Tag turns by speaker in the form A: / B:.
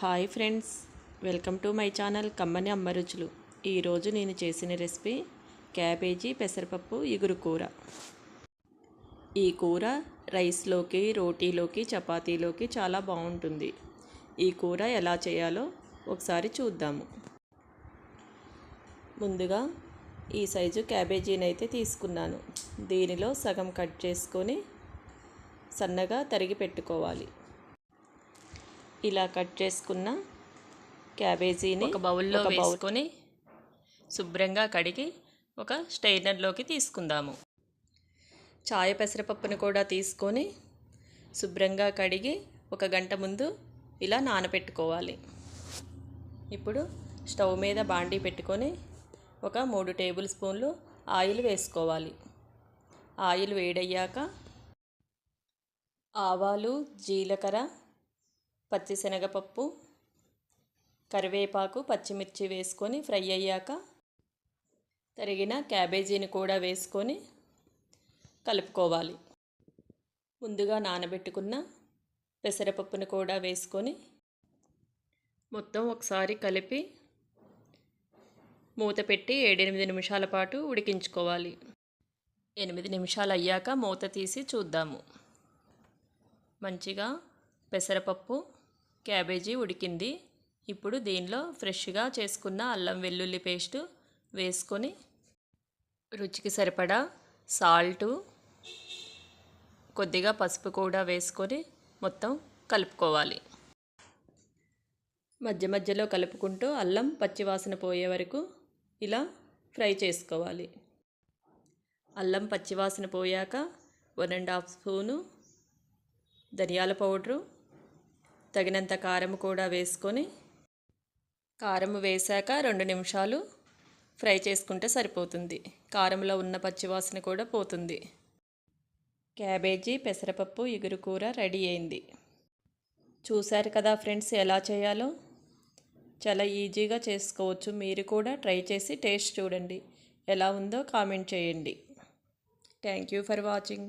A: Hi friends welcome to my channel కమ్మని అమ్మ రుచులు. ఈరోజు నేను చేసిన రెసిపీ క్యాబేజీ పెసరపప్పు ఇగురు కూర. ఈ కూర రైస్లోకి రోటీలోకి చపాతీలోకి చాలా బాగుంటుంది. ఈ కూర ఎలా చేయాలో ఒకసారి చూద్దాము. ముందుగా ఈ సైజు క్యాబేజీని అయితే తీసుకున్నాను. దీనిలో సగం కట్ చేసుకొని సన్నగా తరిగి పెట్టుకోవాలి. ఇలా కట్ చేసుకున్న క్యాబేజీని
B: ఒక బౌల్లో వేసుకొని శుభ్రంగా కడిగి ఒక స్టెయినర్లోకి తీసుకుందాము.
A: చాయ పెసరపప్పును కూడా తీసుకొని శుభ్రంగా కడిగి ఒక గంట ముందు ఇలా నానబెట్టుకోవాలి ఇప్పుడు స్టవ్ మీద బాండీ పెట్టుకొని ఒక మూడు టేబుల్ స్పూన్లు ఆయిల్ వేసుకోవాలి. ఆయిల్ వేడయ్యాక ఆవాలు జీలకర్ర పచ్చిశనగపప్పు కరివేపాకు పచ్చిమిర్చి వేసుకొని ఫ్రై అయ్యాక తరిగిన క్యాబేజీని కూడా వేసుకొని కలుపుకోవాలి. ముందుగా నానబెట్టుకున్న పెసరపప్పును కూడా వేసుకొని మొత్తం ఒకసారి కలిపి మూత పెట్టి ఏడెనిమిది నిమిషాల పాటు ఉడికించుకోవాలి. ఎనిమిది నిమిషాలు అయ్యాక మూత తీసి చూద్దాము. మంచిగా పెసరపప్పు క్యాబేజీ ఉడికింది. ఇప్పుడు దీనిలో ఫ్రెష్గా చేసుకున్న అల్లం వెల్లుల్లి పేస్ట్ వేసుకొని రుచికి సరిపడా సాల్టు కొద్దిగా పసుపు కూడా వేసుకొని మొత్తం కలుపుకోవాలి. మధ్య మధ్యలో కలుపుకుంటూ అల్లం పచ్చివాసన పోయే వరకు ఇలా ఫ్రై చేసుకోవాలి. అల్లం పచ్చివాసన పోయాక వన్ అండ్ హాఫ్ స్పూను ధనియాల పౌడరు తగినంత కారం కూడా వేసుకొని కారం వేశాక రెండు నిమిషాలు ఫ్రై చేసుకుంటే సరిపోతుంది. కారంలో ఉన్న పచ్చివాసన కూడా పోతుంది. క్యాబేజీ పెసరపప్పు ఇగురు కూర రెడీ అయింది. చూశారు కదా ఫ్రెండ్స్ ఎలా చేయాలో? చాలా ఈజీగా చేసుకోవచ్చు. మీరు కూడా ట్రై చేసి టేస్ట్ చూడండి. ఎలా ఉందో కామెంట్ చేయండి. Thank you for watching.